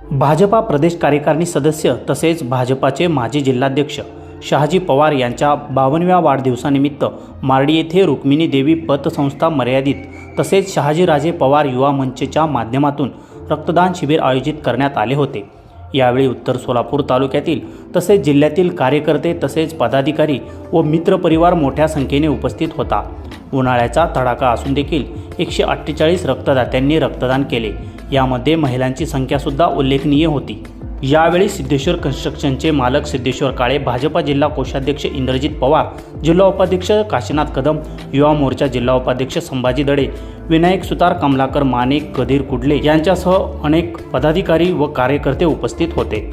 भाजपा प्रदेश कार्यकारिणी सदस्य तसेच भाजपाचे माजी जिल्हाध्यक्ष शहाजी पवार यांच्या बावनव्या वाढदिवसानिमित्त मार्डी येथे रुक्मिणी देवी पतसंस्था मर्यादित तसेच शहाजीराजे पवार युवा मंचच्या माध्यमातून रक्तदान शिबिर आयोजित करण्यात आले होते. यावेळी उत्तर सोलापूर तालुक्यातील तसेच जिल्ह्यातील कार्यकर्ते तसेच पदाधिकारी व मित्रपरिवार मोठ्या संख्येने उपस्थित होता. उन्हाळ्याचा तडाखा असून देखील एकशे अठ्ठेचाळीस रक्तदात्यांनी रक्तदान केले. यामध्ये महिलांची संख्यासुद्धा उल्लेखनीय होती. यावेळी सिद्धेश्वर कन्स्ट्रक्शनचे मालक सिद्धेश्वर काळे भाजपा जिल्हा कोषाध्यक्ष इंद्रजित पवार जिल्हा उपाध्यक्ष काशीनाथ कदम युवा मोर्चा जिल्हा उपाध्यक्ष संभाजी दडे विनायक सुतार कमलाकर माने कधीर कुडले यांच्यासह अनेक पदाधिकारी व कार्यकर्ते उपस्थित होते.